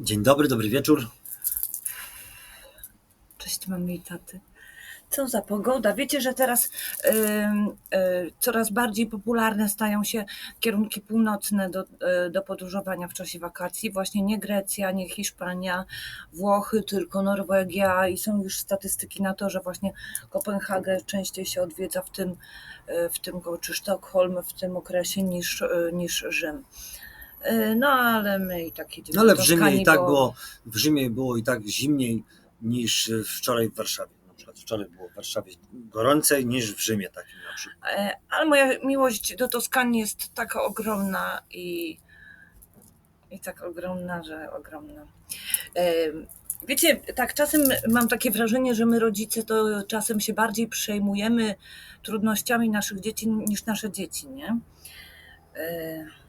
Dzień dobry, dobry wieczór. Cześć mamy i taty. Co za pogoda. Wiecie, że teraz ym, y, coraz bardziej popularne stają się kierunki północne do, y, do podróżowania w czasie wakacji. Właśnie nie Grecja, nie Hiszpania, Włochy, tylko Norwegia i są już statystyki na to, że właśnie Kopenhagę częściej się odwiedza w tym, y, w tym czy Sztokholm w tym okresie niż, y, niż Rzym. Y, No ale my i tak jedziemy No ale w Rzymie i tak bo- było, w Rzymie było i tak zimniej niż e, wczoraj w Warszawie. Na przykład wczoraj było w Warszawie gorącej niż w Rzymie takim na przykład. E, Ale moja miłość do Toskanii jest taka ogromna i, i tak ogromna, że ogromna. E, Wiecie, tak czasem mam takie wrażenie, że my rodzice to czasem się bardziej przejmujemy trudnościami naszych dzieci niż nasze dzieci, nie?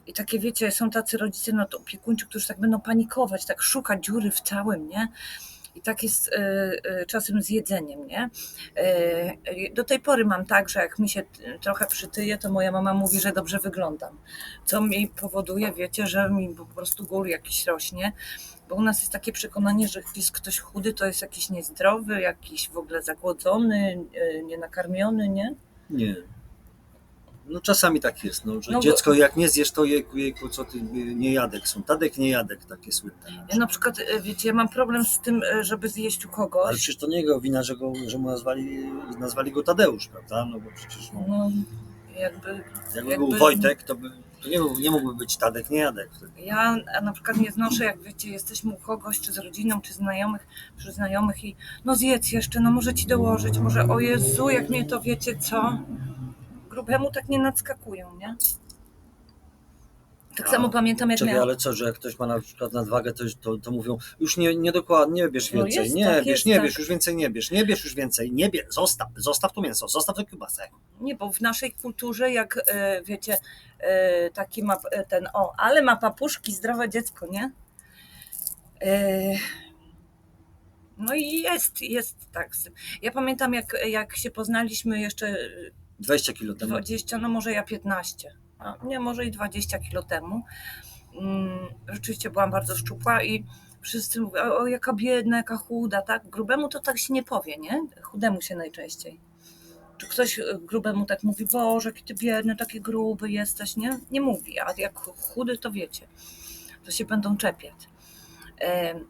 I takie wiecie, są tacy rodzice no to opiekuńczy, którzy tak będą panikować, tak szukać dziury w całym, nie? I tak jest e, e, czasem z jedzeniem, nie? E, Do tej pory mam tak, że jak mi się trochę przytyje, to moja mama mówi, że dobrze wyglądam. Co mi powoduje, wiecie, że mi po prostu gór jakiś rośnie. Bo u nas jest takie przekonanie, że jest ktoś chudy, to jest jakiś niezdrowy, jakiś w ogóle zagłodzony, nienakarmiony, nie? Nie. No czasami tak jest, no, że No dziecko jak nie zjesz, to jejku, jejku, co ty, y, niejadek są. Tadek, niejadek, takie słynne. Ja na przykład, e, wiecie, ja mam problem z tym, e, żeby zjeść u Ale kogoś. przecież to nie jego wina, że, go, że mu nazwali, nazwali go Tadeusz, prawda? No bo przecież no, No, jakby jakby, jakby- był Wojtek, to, by, to nie, nie mógłby być Tadek, niejadek. wtedy. Ja na przykład nie znoszę, jak wiecie, jesteśmy u kogoś, czy z rodziną, czy znajomych, przy znajomych i no zjedz jeszcze, no może ci dołożyć, może o Jezu, jak mnie to wiecie co? Grubemu tak nie nadskakują, nie? Tak samo pamiętam, jak Czekaj, miałam... ale co, że jak ktoś ma na przykład nadwagę, to, to, to mówią, już nie, nie dokładnie, nie bierz No więcej, jest nie tak, bierz, jest nie tak. bierz, już więcej nie bierz, nie bierz już więcej, nie bierz, zostaw, zostaw to mięso, zostaw to kiełbasę. Nie, bo w naszej kulturze, jak e, wiecie, e, taki ma e, ten, o, ale ma papuszki, zdrowe dziecko, nie? No i jest, jest tak. Ja pamiętam, jak, jak się poznaliśmy jeszcze 20 kilo temu. 20, no może ja 15, a nie, może i 20 kilo temu. Mm, Rzeczywiście byłam bardzo szczupła i wszyscy mówią, o, jaka biedna, jaka chuda, tak? Grubemu to tak się nie powie, nie? Chudemu się najczęściej. Czy ktoś e, grubemu tak mówi, Boże, jaki ty biedny, taki gruby jesteś, nie? Nie mówi, a jak chudy, to wiecie, to się będą czepiać.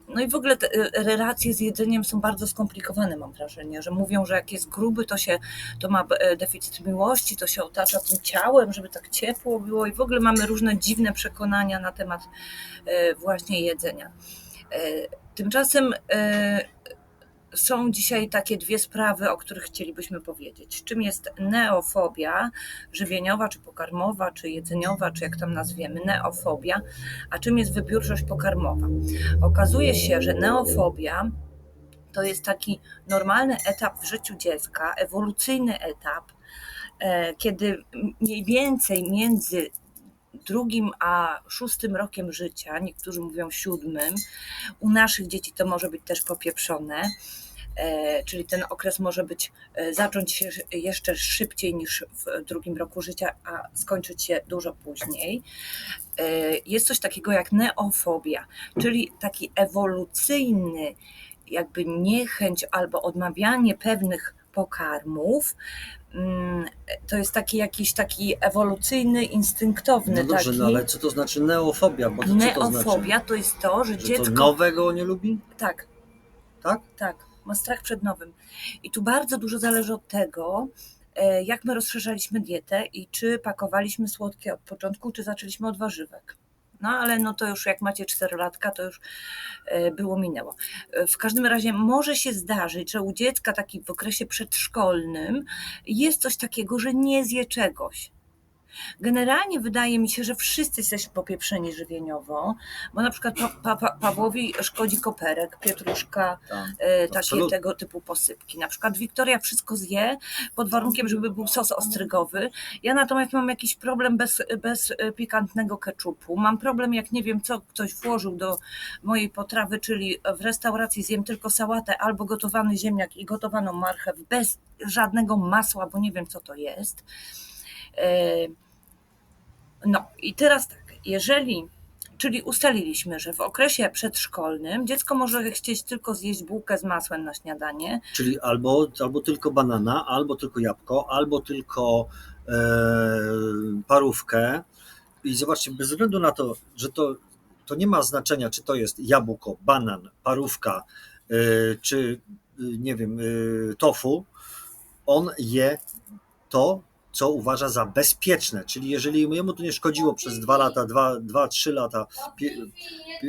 No i w ogóle te e, relacje z jedzeniem są bardzo skomplikowane, mam wrażenie, że mówią, że jak jest gruby, to się to ma e, deficyt miłości, to się otacza tym ciałem, żeby tak ciepło było i w ogóle mamy różne dziwne przekonania na temat e, właśnie jedzenia. Tymczasem są dzisiaj takie dwie sprawy, o których chcielibyśmy powiedzieć. Czym jest neofobia żywieniowa, czy pokarmowa, czy jedzeniowa, czy jak tam nazwiemy, neofobia, a czym jest wybiórczość pokarmowa. Okazuje się, że neofobia to jest taki normalny etap w życiu dziecka, ewolucyjny etap, e, kiedy mniej więcej między drugim a szóstym rokiem życia, niektórzy mówią siódmym, u naszych dzieci to może być też popieprzone, e, czyli ten okres może być, e, zacząć się jeszcze szybciej niż w drugim roku życia, a skończyć się dużo później. E, Jest coś takiego jak neofobia, czyli taki ewolucyjny jakby niechęć albo odmawianie pewnych pokarmów. Mm, To jest taki jakiś taki ewolucyjny, instynktowny No dobrze, taki. no ale co to znaczy neofobia? Bo to, co to znaczy? Neofobia to jest to, że, Że to dziecko. nowego nie lubi? Tak, Tak? tak, ma strach przed nowym. I tu bardzo dużo zależy od tego, e, jak my rozszerzaliśmy dietę i czy pakowaliśmy słodkie od początku, czy zaczęliśmy od warzywek. No ale no to już jak macie 4 latka, to już e, było minęło. E, W każdym razie może się zdarzyć, że u dziecka taki w okresie przedszkolnym jest coś takiego, że nie zje czegoś. Generalnie wydaje mi się, że wszyscy jesteśmy popieprzeni żywieniowo, bo na przykład pa, pa, pa, Pawłowi szkodzi koperek, pietruszka, Tak. e, takie tego typu posypki. Na przykład Wiktoria wszystko zje pod warunkiem, żeby był sos ostrygowy. Ja natomiast mam jakiś problem bez, bez pikantnego keczupu. Mam problem, jak nie wiem, co ktoś włożył do mojej potrawy, czyli w restauracji zjem tylko sałatę albo gotowany ziemniak i gotowaną marchew bez żadnego masła, bo nie wiem, co to jest. E, No i teraz tak, jeżeli Czyli ustaliliśmy, że w okresie przedszkolnym dziecko może chcieć tylko zjeść bułkę z masłem na śniadanie, Czyli albo, albo tylko banana, albo tylko jabłko, albo tylko e, parówkę. I zobaczcie, bez względu na to, że to, to nie ma znaczenia, czy to jest jabłko, banan, parówka, e, czy e, nie wiem, e, tofu, on je to, co uważa za bezpieczne. Czyli jeżeli jemu to nie szkodziło przez dwa lata, dwa, dwa trzy lata, pie, pie,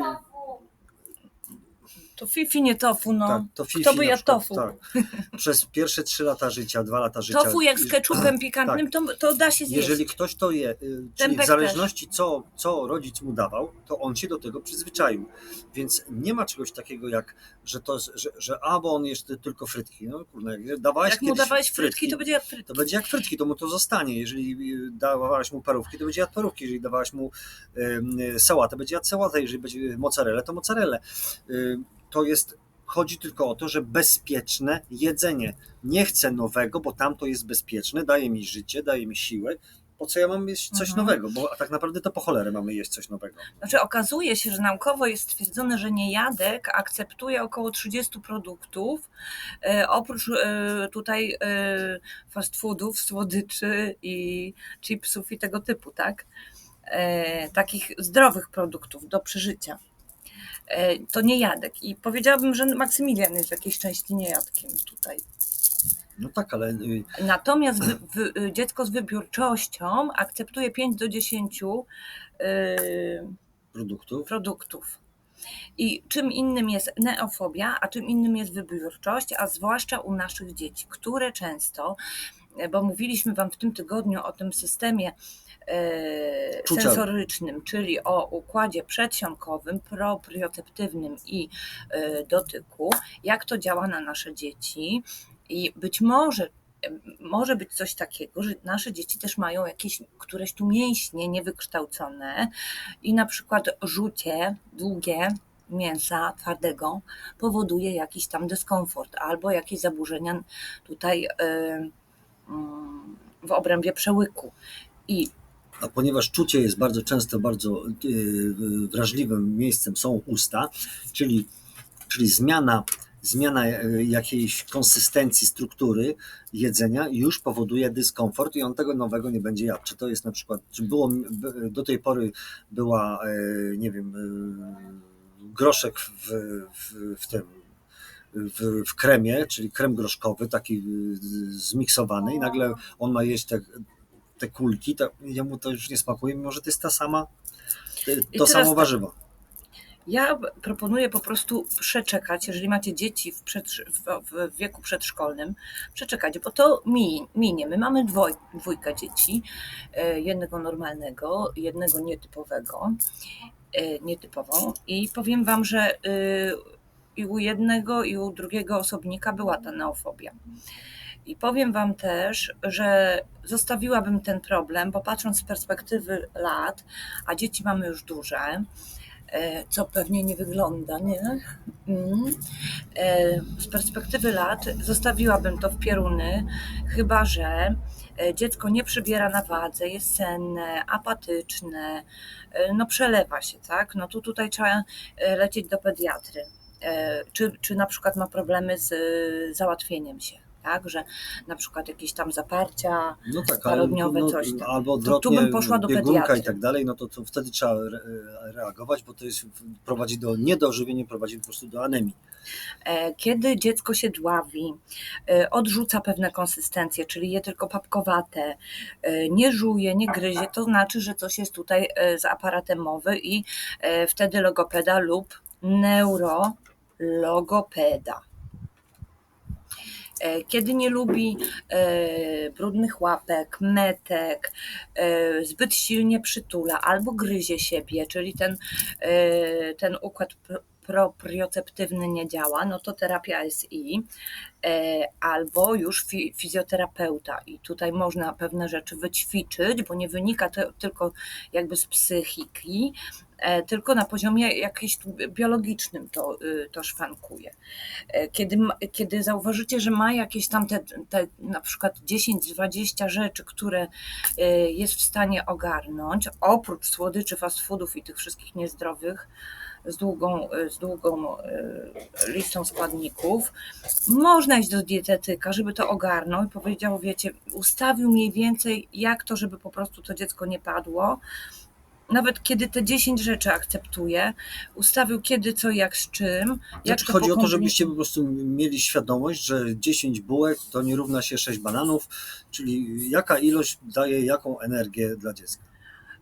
to fifi nie tofu, no. tak, to fifi Kto by na jadł przykład, tofu? Tak, przez pierwsze trzy lata życia, dwa lata życia. Tofu jak z keczupem pikantnym, to, to da się zjeść. Jeżeli ktoś to je, y, czyli Tempek w zależności co, co rodzic mu dawał, to on się do tego przyzwyczaił. Więc nie ma czegoś takiego jak, że to, że, że a, bo on jeszcze tylko frytki. No kurde, jak dawałeś jak mu kiedyś dawałeś frytki, to będzie jak frytki. to będzie jak frytki, to mu to zostanie. Jeżeli y, dawałaś mu parówki, to będzie jadł parówki. Jeżeli dawałaś mu ym, y, sałatę, będzie jadł sałatę. Jeżeli będzie mozzarella, to mozzarellę. Y, To jest, chodzi tylko o to, że bezpieczne jedzenie. Nie chcę nowego, bo tamto jest bezpieczne, daje mi życie, daje mi siłę. Po co ja mam jeść coś Mhm. nowego? Bo tak naprawdę to po cholerę mamy jeść coś nowego. Znaczy okazuje się, że naukowo jest stwierdzone, że niejadek akceptuje około 30 produktów, e, oprócz e, tutaj e, fast foodów, słodyczy i chipsów i tego typu, tak? E, takich zdrowych produktów do przeżycia. E, to niejadek. I powiedziałabym, że Maksymilian jest w jakiejś części niejadkiem tutaj. No tak, ale y, Natomiast wy, wy, dziecko z wybiórczością akceptuje 5 do 10 e, produktów. produktów. I czym innym jest neofobia, a czym innym jest wybiórczość, a zwłaszcza u naszych dzieci, które często, bo mówiliśmy Wam w tym tygodniu o tym systemie. Sensorycznym, czyli o układzie przedsionkowym, proprioceptywnym i e, dotyku, jak to działa na nasze dzieci. I być może e, może być coś takiego, że nasze dzieci też mają jakieś któreś tu mięśnie niewykształcone i na przykład rzucie długie mięsa twardego powoduje jakiś tam dyskomfort albo jakieś zaburzenia tutaj mm, w obrębie przełyku. I A ponieważ czucie jest bardzo często bardzo y, y, wrażliwym miejscem, są usta, czyli, czyli zmiana, zmiana y, jakiejś konsystencji, struktury jedzenia już powoduje dyskomfort i on tego nowego nie będzie jadł. Czy to jest na przykład, czy było by- do tej pory była, y, nie wiem, y, groszek w, w, w tym w, w kremie, czyli krem groszkowy, taki zmiksowany i nagle on ma jeść te, te kulki, to jemu to już nie smakuje, mimo że to jest ta sama, te- to samo tak. warzywo. ja proponuję po prostu przeczekać, jeżeli macie dzieci w, przedsz- w, wieku przedszkolnym, przeczekać, bo to mi, minie. My mamy dwoj, dwójkę dzieci, e, jednego normalnego, jednego nietypowego, e, nietypową i powiem Wam, że y, i u jednego, i u drugiego osobnika była ta neofobia. I powiem Wam też, że zostawiłabym ten problem, bo patrząc z perspektywy lat, a dzieci mamy już duże, e, co pewnie nie wygląda, nie? Mm. E, Z perspektywy lat zostawiłabym to w pieruny, chyba że e, dziecko nie przybiera na wadze, jest senne, apatyczne, no przelewa się, tak? No to tutaj trzeba lecieć do pediatry. Czy, czy na przykład ma problemy z załatwieniem się, tak? Że na przykład jakieś tam zaparcia, No tak, parodniowe no, coś tam. albo tu odwrotnie, bym poszła do pediatry. i tak dalej, no to, to wtedy trzeba re, reagować, bo to jest, prowadzi do niedożywienia, prowadzi po prostu do anemii. E, kiedy dziecko się dławi, e, odrzuca pewne konsystencje, czyli je tylko papkowate, e, nie żuje, nie gryzie, to znaczy, że coś jest tutaj e, z aparatem mowy i e, wtedy logopeda lub neurologopeda. E, Kiedy nie lubi e, brudnych łapek, metek, e, zbyt silnie przytula albo gryzie siebie, czyli ten, ten układ proprioceptywny nie działa, no to terapia SI e, albo już fi, fizjoterapeuta. I tutaj można pewne rzeczy wyćwiczyć, bo nie wynika to tylko jakby z psychiki, e, tylko na poziomie jakimś biologicznym to, y, to szwankuje. E, Kiedy, kiedy zauważycie, że ma jakieś tam te, te na przykład 10-20 rzeczy, które jest w stanie ogarnąć, oprócz słodyczy, fast foodów i tych wszystkich niezdrowych, z długą, y, z długą y, listą składników, można iść do dietetyka, żeby to ogarnął i powiedział, wiecie, ustawił mniej więcej jak to, żeby po prostu to dziecko nie padło. Nawet kiedy te 10 rzeczy akceptuje, ustawił kiedy, co, jak, z czym. Jak to chodzi o to, żebyście po prostu mieli świadomość, że 10 bułek to nie równa się 6 bananów, czyli jaka ilość daje jaką energię dla dziecka.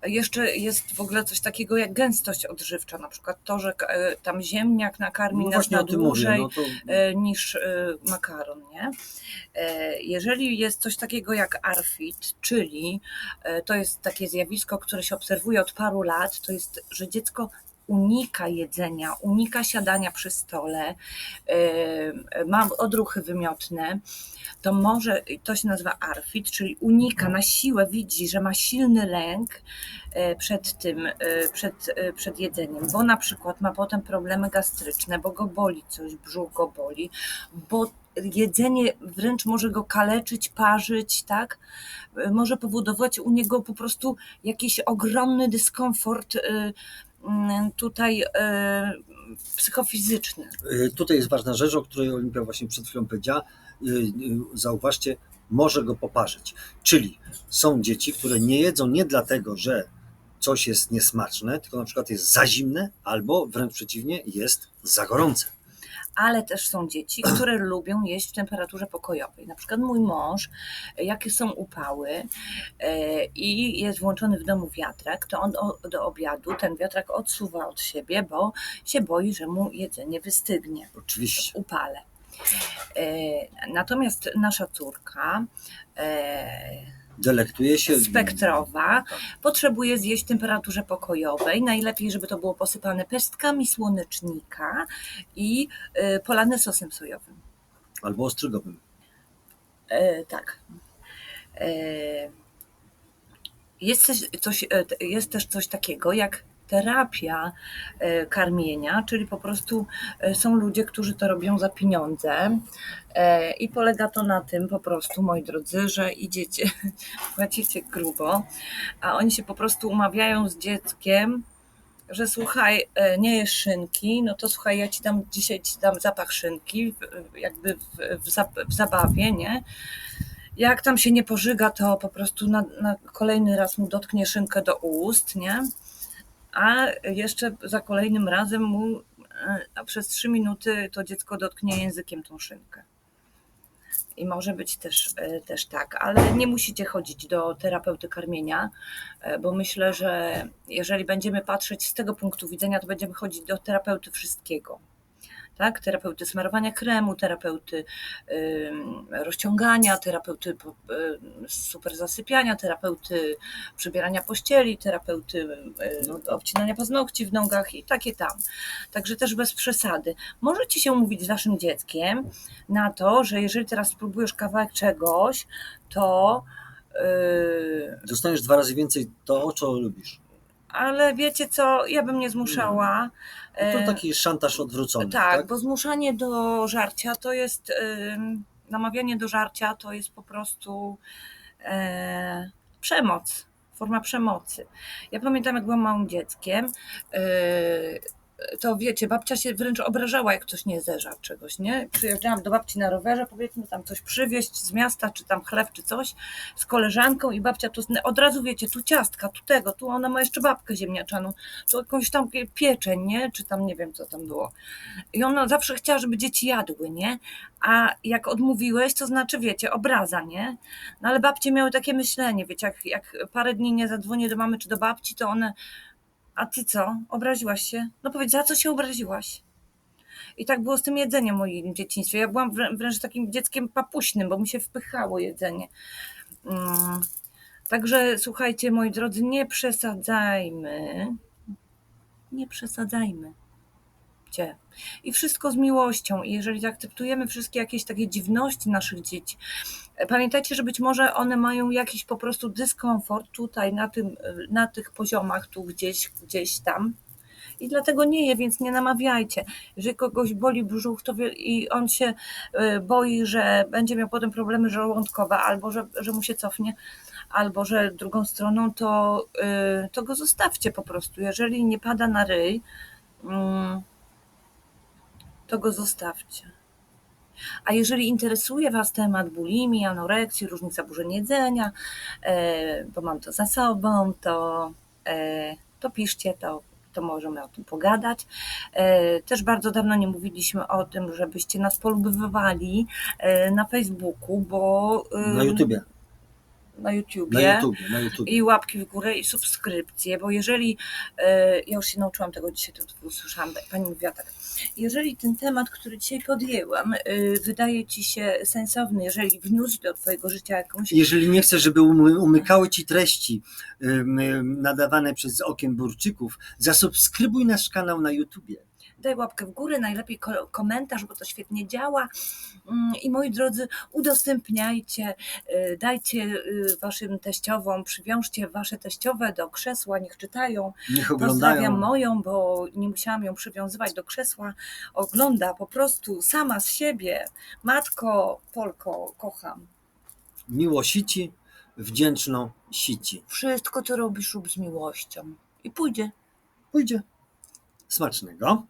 Jeszcze jest w ogóle coś takiego jak gęstość odżywcza, na przykład to, że e, tam ziemniak nakarmi No nas na dłużej No to e, niż e, makaron, nie? Jeżeli jest coś takiego jak ARFID, czyli to jest takie zjawisko, które się obserwuje od paru lat, to jest, że dziecko unika jedzenia, unika siadania przy stole, e, ma odruchy wymiotne, to może, to się nazywa ARFID, czyli unika na siłę, widzi, że ma silny lęk e, przed tym, e, przed, przed jedzeniem, bo na przykład ma potem problemy gastryczne, bo go boli coś, brzuch go boli, bo jedzenie wręcz może go kaleczyć, parzyć, tak? Może powodować u niego po prostu jakiś ogromny dyskomfort tutaj e, psychofizyczny. y, tutaj jest ważna rzecz, o której Olimpia właśnie przed chwilą powiedziała. Y, Zauważcie, może go poparzyć. Czyli są dzieci, które nie jedzą nie dlatego, że coś jest niesmaczne, tylko na przykład jest za zimne, albo wręcz przeciwnie, jest za gorące. Ale też są dzieci, które lubią jeść w temperaturze pokojowej. Na przykład mój mąż, e, jakie są upały e, i jest włączony w domu wiatrak, to on do obiadu ten wiatrak odsuwa od siebie, bo się boi, że mu jedzenie wystygnie Oczywiście. upale. E, Natomiast nasza córka Delektuje się. spektrowa potrzebuje zjeść w temperaturze pokojowej. Najlepiej, żeby to było posypane pestkami słonecznika i y, polane sosem sojowym. Albo ostrygowym. E, tak. E, jest, coś, e, jest też coś takiego jak terapia e, karmienia, czyli po prostu e, są ludzie, którzy to robią za pieniądze e, i polega to na tym po prostu, moi drodzy, że idziecie, płacicie grubo, a oni się po prostu umawiają z dzieckiem, że słuchaj, nie jesz szynki, no to słuchaj, ja ci dam dzisiaj ci dam zapach szynki, jakby w, w zabawie, nie? Jak tam się nie pożyga, to po prostu na, na kolejny raz mu dotknie szynkę do ust, nie? A jeszcze za kolejnym razem mu e, a przez trzy minuty to dziecko dotknie językiem tą szynkę. I może być też, e, też tak, ale nie musicie chodzić do terapeuty karmienia, e, bo myślę, że jeżeli będziemy patrzeć z tego punktu widzenia, to będziemy chodzić do terapeuty wszystkiego. Tak? Terapeuty smarowania kremu, terapeuty rozciągania, terapeuty ym, super zasypiania, terapeuty przybierania pościeli, terapeuty y, No. obcinania paznokci w nogach i takie tam. Także też bez przesady. Możecie się umówić z waszym dzieckiem na to, że jeżeli teraz spróbujesz kawałek czegoś, to yy, Dostaniesz dwa razy więcej to, co lubisz. Ale wiecie co, ja bym nie zmuszała. No To E, taki szantaż odwrócony. tak, tak? bo zmuszanie do żarcia to jest, namawianie do żarcia to jest po prostu e, przemoc, forma przemocy. Ja pamiętam, jak byłam małym dzieckiem, e, to wiecie, babcia się wręcz obrażała, jak ktoś nie zeżarł czegoś, nie? Przyjeżdżałam do babci na rowerze, powiedzmy tam coś przywieźć z miasta, czy tam chleb, czy coś, z koleżanką i babcia to od razu wiecie, tu ciastka, tu tego, tu ona ma jeszcze babkę ziemniaczaną, tu jakąś tam pieczeń, nie? Czy tam nie wiem, co tam było. I ona zawsze chciała, żeby dzieci jadły, nie? A jak odmówiłeś, to znaczy, wiecie, obraza, nie? No ale babcie miały takie myślenie, wiecie, jak, jak parę dni nie zadzwonię do mamy czy do babci, to one, a ty co, obraziłaś się? No powiedz, za co się obraziłaś? I tak było z tym jedzeniem w moim dzieciństwie. Ja byłam wrę- wręcz takim dzieckiem papuśnym, bo mi się wpychało jedzenie. Mm. Także słuchajcie, moi drodzy, nie przesadzajmy. Nie przesadzajmy. I wszystko z miłością. I jeżeli zaakceptujemy wszystkie jakieś takie dziwności naszych dzieci, e, pamiętajcie, że być może one mają jakiś po prostu dyskomfort tutaj na, tym, e, na tych poziomach, tu gdzieś, gdzieś tam. i dlatego nie je, więc nie namawiajcie. Jeżeli kogoś boli brzuch to wie, i on się y, boi, że będzie miał potem problemy żołądkowe, albo że, że mu się cofnie, albo że drugą stroną, to, y, to go zostawcie po prostu. Jeżeli nie pada na ryj, mm, to go zostawcie. A jeżeli interesuje Was temat bulimii, anoreksji, różnych zaburzeń jedzenia, e, bo mam to za sobą, to, e, to piszcie, to, to możemy o tym pogadać. E, Też bardzo dawno nie mówiliśmy o tym, żebyście nas polubowywali e, na Facebooku, bo Na YouTubie. Na YouTubie Na YouTubie, na YouTubie. i łapki w górę i subskrypcje, bo jeżeli, e, ja już się nauczyłam tego dzisiaj, to usłyszałam, pani mówiła tak, jeżeli ten temat, który dzisiaj podjęłam, e, wydaje ci się sensowny, jeżeli wniósł do twojego życia jakąś Jeżeli nie chcesz, żeby umy- umykały ci treści nadawane przez okien burczyków, zasubskrybuj nasz kanał na YouTubie. Daj łapkę w górę, najlepiej ko- komentarz, bo to świetnie działa. Mm, I moi drodzy, udostępniajcie, y, dajcie y, waszym teściowom, przywiążcie wasze teściowe do krzesła, niech czytają. Niech Pozdrawiam oglądają. moją, bo nie musiałam ją przywiązywać do krzesła. Ogląda po prostu sama z siebie. Matko, Polko, kocham. Miło sici, wdzięczno sici. Wszystko, co robisz, rób z miłością. I pójdzie. Pójdzie. Smacznego.